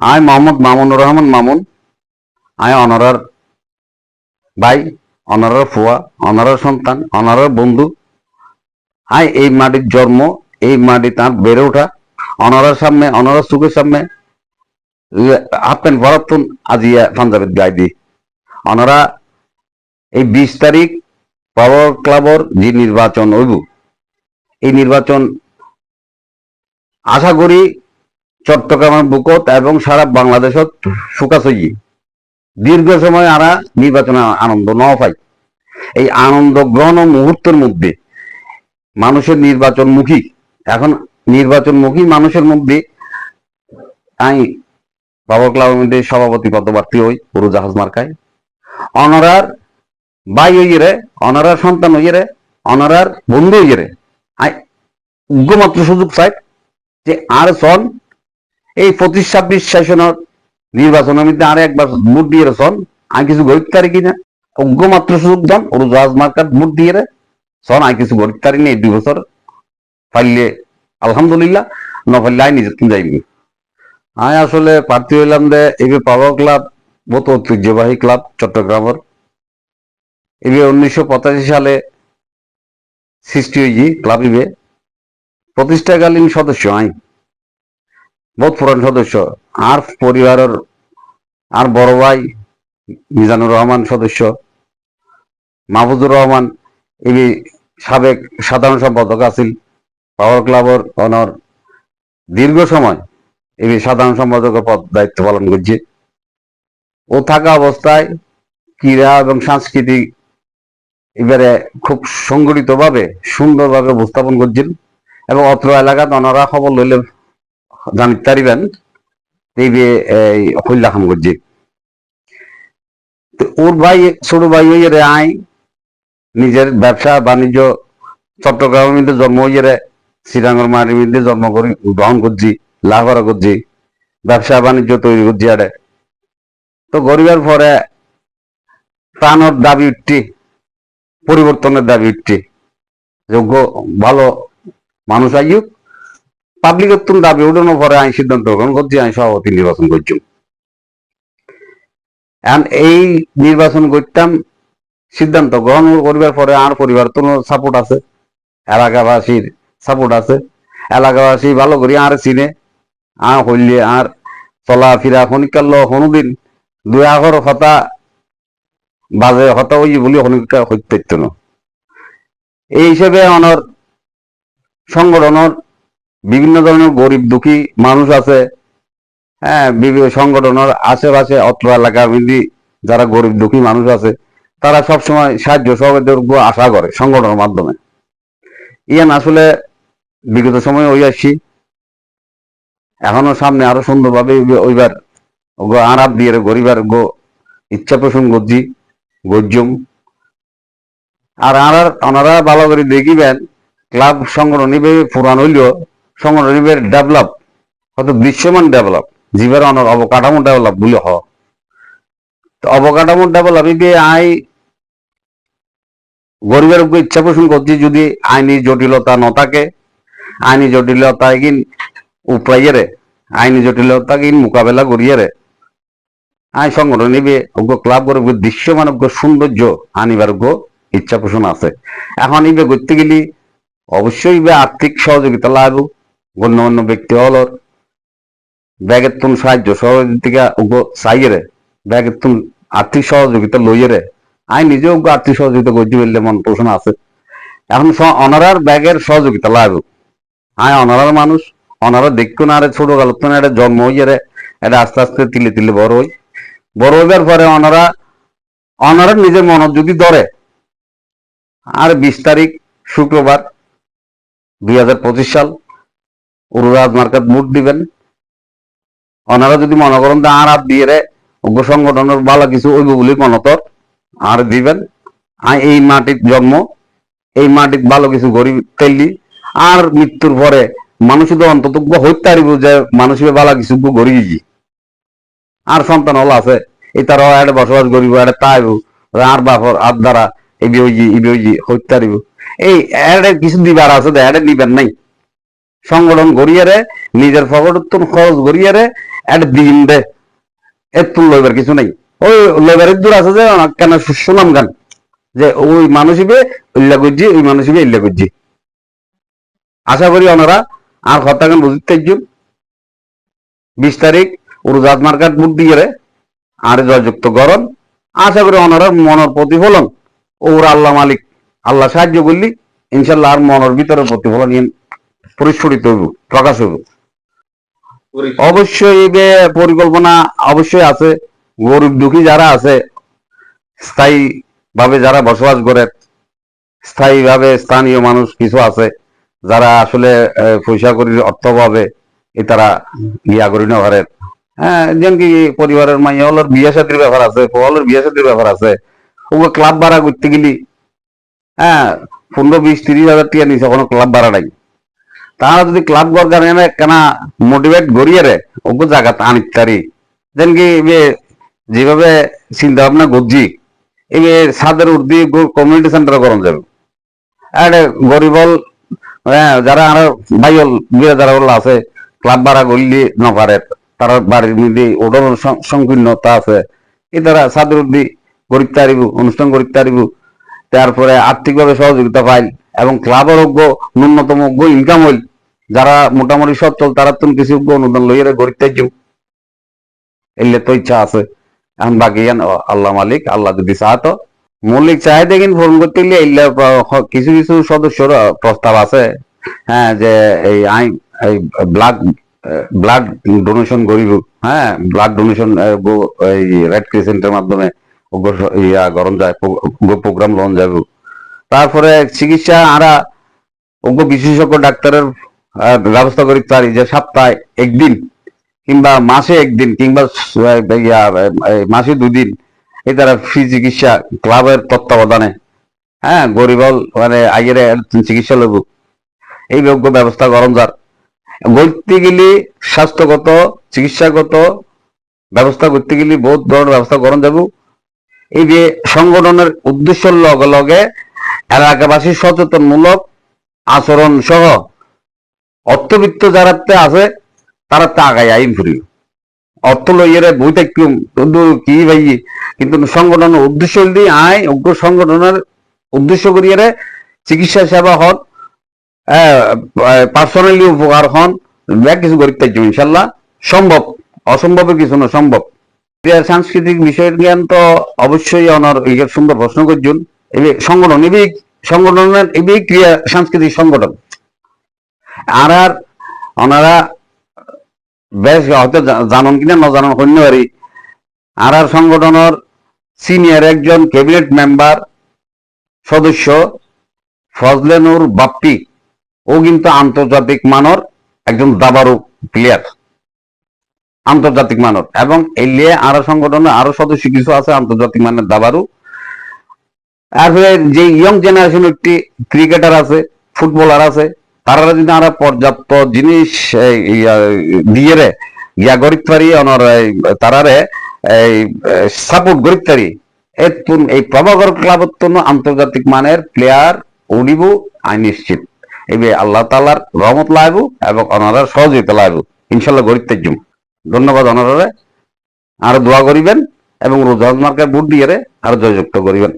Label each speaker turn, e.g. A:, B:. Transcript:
A: আয় মোহাম্মদ মামুনুর রহমান মামুন আই অনারার ভাই অনারার ফুয়া অনারার সন্তান অনারার বন্ধু। আই এই মাটির জন্ম, এই মাটি তার বেড়ে ওঠা। অনারার সামনে অনারার চোখের সামনে। প্যান্ট ভরাতুন আজিয়া পাঞ্জাবের গাই দি। অনারা এই বিশ তারিখ পাওয়ার ক্লাবর যে নির্বাচন হইব, এই নির্বাচন আশা করি চট্টগ্রামের বুকত এবং সারা বাংলাদেশত সুকাশই দীর্ঘ সময় আরা নির্বাচনে আনন্দ ন পাই এই আনন্দ গ্রহণ মুহূর্তের মধ্যে মানুষের নির্বাচন নির্বাচনমুখী। এখন নির্বাচনমুখী মানুষের মধ্যে আমি বাবা মধ্যে সভাপতি পদপ্রার্থী হই পুরো জাহাজ মার্কায় অনারার ভাই হইয়ে অনারার সন্তান হইয়ে অনারার বন্ধু হইয়ে উগ্রমাত্র সুযোগ চাই যে আর সন এই পঁচিশ ছাব্বিশ সেশনের নির্বাচনের মধ্যে আর একবার ভোট দিয়ে সন। আমি কিছু গরিব পারি কিনা উগ্রমাত্র সুযোগ দেন ওর জাহাজ মার্কার ভোট দিয়ে রে। সন আমি কিছু গরিব পারি নেই, দুই বছর। পাইলে আলহামদুলিল্লাহ, ন পাইলে আই নিজে যাইবি। আমি আসলে প্রার্থী হইলাম যে এই পাওয়ার ক্লাব, বহুত ঐতিহ্যবাহী ক্লাব, চট্টগ্রামের। এই উনিশশো সালে সৃষ্টি হয়েছি ক্লাব ইবে প্রতিষ্ঠাকালীন সদস্য আই। বহুত পুরান সদস্য। আর পরিবারের আর বড় ভাই মিজানুর রহমান সদস্য, মাহফুজুর রহমান এই সাবেক সাধারণ সম্পাদক আছিল পাওয়ার ক্লাবের অনর দীর্ঘ সময় এই সাধারণ সম্পাদকের পদ, দায়িত্ব পালন করছে। ও থাকা অবস্থায় ক্রীড়া এবং সাংস্কৃতিক এবারে খুব সংগঠিত ভাবে সুন্দরভাবে উপস্থাপন করছেন এবং অত্র এলাকাত ওনারা খবর লইলে জানিতে পারিবেন এই খান করছে ওর ভাই, ছোট ভাই হইয়ে রে আই নিজের ব্যবসা বাণিজ্য, চট্টগ্রামের মধ্যে জন্ম হইয়ে রে শ্রীরাঙ্গর মাটির মধ্যে জন্ম করি গ্রহণ করছি লাভরা করছি, ব্যবসা বাণিজ্য তৈরি করছি আরে। তো গরিবের পরে প্রাণর দাবি উঠছি, পরিবর্তনের দাবি উঠছি। যোগ্য, ভালো মানুষ আইয়ুক পাবলিকের তুমি দাবি উঠানোর পরে আমি সিদ্ধান্ত গ্রহণ করছি, আমি সভাপতি নির্বাচন করছি। এই নির্বাচন করতাম, সিদ্ধান্ত গ্রহণ করিবার পরে আর পরিবার তো সাপোর্ট আছে। এলাকাবাসীর সাপোর্ট আছে। এলাকাবাসী ভালো করি আর চিনে, আর হইলে আর চলাফেরা শনিকাল কোনোদিন দুই আগর হতা বাজে হতা ওই বলি শনিকা হইতে এই হিসেবে অনর সংগঠনের বিভিন্ন ধরনের গরিব দুঃখী মানুষ আছে। হ্যাঁ বিভিন্ন সংগঠনের আশেপাশে অত্র মধ্যে যারা গরিব দুঃখী মানুষ আছে, তারা সবসময় সাহায্য সহযোগিতা আশা করে সংগঠনের মাধ্যমে। ইয়ান, আসলে বিগত সময় ওই আসছি। এখনও সামনে আরও সুন্দরভাবে ওইবার আরাপ দিয়ে গরিবার গো ইচ্ছা পোষণ করছি গজ্জুম আর ওনারা ভালো করে দেখিবেন, ক্লাব সংগঠন পুরান হইলেও সংগঠন নিবে ডেভেলপ হয়তো দৃশ্যমান ডেভেলপ জীবের অনর অবকাঠামো ডেভেলপ বলে হ। অবকাঠামো ডেভেলপ ইবে আই গরিবের ইচ্ছা পোষণ করছি যদি আইনি জটিলতা ন থাকে, আইনি জটিলতা কিন উপাইয়েরে আইনি জটিলতা কিন মোকাবেলা করিয়েরে আই সংগঠন নিবে ওগো ক্লাব করে দৃশ্যমান ওগো সৌন্দর্য আনিবার ইচ্ছা পোষণ আছে। এখন ইবে করতে গেলি অবশ্যই আর্থিক সহযোগিতা লাগবে গণ্যমান্য ব্যক্তি হলর ব্যাগের তুন সাহায্য সহযোগিতা চাইয়েরে ব্যাগের তুন আর্থিক সহযোগিতা লইয়েরে আই নিজেও আর্থিক সহযোগিতা করছি বললে মন পোষণ আছে। এখন অনারার ব্যাগের সহযোগিতা লাগবে আয় অনারার মানুষ, অনারা দেখতো না আরে ছোট কালত না এটা জন্ম হইয়ারে এটা আস্তে আস্তে তিলে তিলে বড় হই। বড় হইবার পরে অনারা অনারা নিজের মনত যদি ধরে। আর বিশ তারিখ শুক্রবার দুই হাজার পঁচিশ সাল উরুরাজ মার্কেট মুট দিবেন। ওনারা যদি মনে করেন আর হাত দিয়ে সংগঠনের ভালো কিছু হইব বলে মনতর আর দিবেন। আর এই মাটির জন্ম, এই মাটির ভালো কিছু গরিব তেলি আর মৃত্যুর পরে মানুষ তো অন্তত হইতে পারিব যে মানুষের ভালো কিছু গড়িয়ে আর সন্তান হল আছে, এই তারা একটা বসবাস করিব, একটা তাইব আর বাপর, আর দ্বারা এই বিজি এই বিজি হইতে পারিব। এই এটা কিছু দিবার আছে এটা নিবার নাই। সংগঠন গড়িয়ে নিজের ফকটত্তন খরচ গড়িয়ে একটা দিন দে এত লইবার কিছু নাই। ওই লইবারের দূর আছে যে কেন সুনাম গান? যে ওই মানুষ হিবে ইল্লা করছি ওই মানুষ হিবে ইল্লা করছি আশা করি ওনারা আর কথা গান বুঝতে বিশ তারিখ উরুজাত মার্কেট বুক দিয়ে রে, আর জয়যুক্ত গরম। আশা করি ওনারা মনের প্রতিফলন। ওর আল্লাহ মালিক, আল্লাহ সাহায্য করলি, ইনশাল্লাহ আর মনের ভিতরে প্রতিফলন পরিস্ফুটিত হইব প্রকাশ হইব। অবশ্যই পরিকল্পনা অবশ্যই আছে গরিব দুঃখী যারা আছে স্থায়ী ভাবে যারা বসবাস করে স্থায়ী ভাবে স্থানীয় মানুষ কিছু আছে যারা আসলে পয়সা করি অর্থভাবে এ তারা ইয়া করি না ঘরের হ্যাঁ যেন কি পরিবারের মাইয়া হলোর বিয়ে সাথীর ব্যাপার আছে হলোর বিয়ে সাথীর ব্যাপার আছে। ওগুলো ক্লাব ভাড়া করতে গেলি হ্যাঁ পনেরো বিশ তিরিশ হাজার টাকা নিছে কোনো ক্লাব ভাড়া নাই। তারা যদি ক্লাব ঘর গানে কেনা মোটিভেট রে ওগো জায়গা আনিত তারি যেন কি যেভাবে চিন্তা ভাবনা করছি এই সাদের উর্দি কমিউনিটি সেন্টার করন যাবে। আর গরিবল হ্যাঁ যারা আর ভাইল বিয়ে যারা ওগুলো আছে, ক্লাব ভাড়া করলি না পারে, তারা বাড়ির মধ্যে ওটার সংকীর্ণতা আছে। এ তারা সাদের উর্দি গরিব তারিব, অনুষ্ঠান গরিব তারিব, তারপরে আর্থিকভাবে সহযোগিতা পাইল, এবং ক্লাবের অজ্ঞ ন্যূনতম অজ্ঞ ইনকাম হইল। যারা মোটামুটি সচ্ছল তারা তুমি কিছু অজ্ঞ অনুদান লইয়ারে গরিব তাই এলে তো ইচ্ছা আছে। এখন বাকি আল্লাহ মালিক, আল্লাহ যদি চাহতো মৌলিক চাহিদা কিন্তু পূরণ করতে গেলে এলে কিছু কিছু সদস্যর প্রস্তাব আছে। হ্যাঁ যে এই আই এই ব্লাড ব্লাড ডোনেশন করিব। হ্যাঁ ব্লাড ডোনেশন এই রেড ক্রিসেন্টের মাধ্যমে ইয়া গরম যায় প্রোগ্রাম লন যাব তারপরে চিকিৎসা, আরা ওগো বিশেষজ্ঞ ডাক্তারের ব্যবস্থা করি পারি যে সপ্তাহে একদিন কিংবা মাসে একদিন কিংবা মাসে দুদিন এই তারা ফ্রি চিকিৎসা ক্লাবের তত্ত্বাবধানে। হ্যাঁ গরিবল মানে আগের চিকিৎসা লব এই যোগ্য ব্যবস্থা গরম যার। করতে গেলে স্বাস্থ্যগত, চিকিৎসাগত ব্যবস্থা করতে গেলে বহুত ধরনের ব্যবস্থা গরম যাব। এই যে সংগঠনের উদ্দেশ্যের লগে লগে এলাকাবাসী সচেতনমূলক আচরণ সহ অর্থবিত্ত যারা আছে, তারা তা আগায় আইন ফুরি অর্থ লইয়েরে বই থাকুম কি ভাই, কিন্তু সংগঠনের উদ্দেশ্য দিয়ে আয় উগ্র সংগঠনের উদ্দেশ্য করিয়ারে চিকিৎসা সেবা হন পার্সোনালি উপকার হন ব্যাগ কিছু করিতে থাকবে ইনশাল্লাহ। সম্ভব, অসম্ভবের কিছু না, সম্ভব। সাংস্কৃতিক বিষয়ের জ্ঞান তো অবশ্যই অনার সুন্দর প্রশ্ন করছেন। সংগঠন এবি সংগঠনের এবি ক্রিয়া সাংস্কৃতিক সংগঠন। আর আর ওনারা বেশ হয়তো জানন কিনা ন জানন হইতে পারি আর আর সংগঠনের সিনিয়র একজন ক্যাবিনেট মেম্বার সদস্য, ফজলেনুর বাপ্পি। ও কিন্তু আন্তর্জাতিক মানর একজন দাবারু প্লেয়ার আন্তর্জাতিক মানর। এবং এই লিয়ে আরও সংগঠনে আরও সদস্য কিছু আছে, আন্তর্জাতিক মানের দাবারু। আর যে ইয়ং জেনারেশন একটি ক্রিকেটার আছে ফুটবলার আছে তারা যদি আমরা পর্যাপ্ত জিনিস দিয়ে রে ইয়া গরিব পারি অনর তারারে, এই সাপোর্ট গরিব পারি এতুন এই প্রভাকর ক্লাবত আন্তর্জাতিক মানের প্লেয়ার উড়িব, আই নিশ্চিত। এই আল্লাহ তালার রহমত লাইব এবং অনারার সহযোগিতা লাইব। ইনশাল্লাহ গরিব তেজুম ধন্যবাদ অনারারে। আরও দোয়া করিবেন এবং রোজাজ মার্কের বুট দিয়ে রে, আরও জয়যুক্ত করিবেন।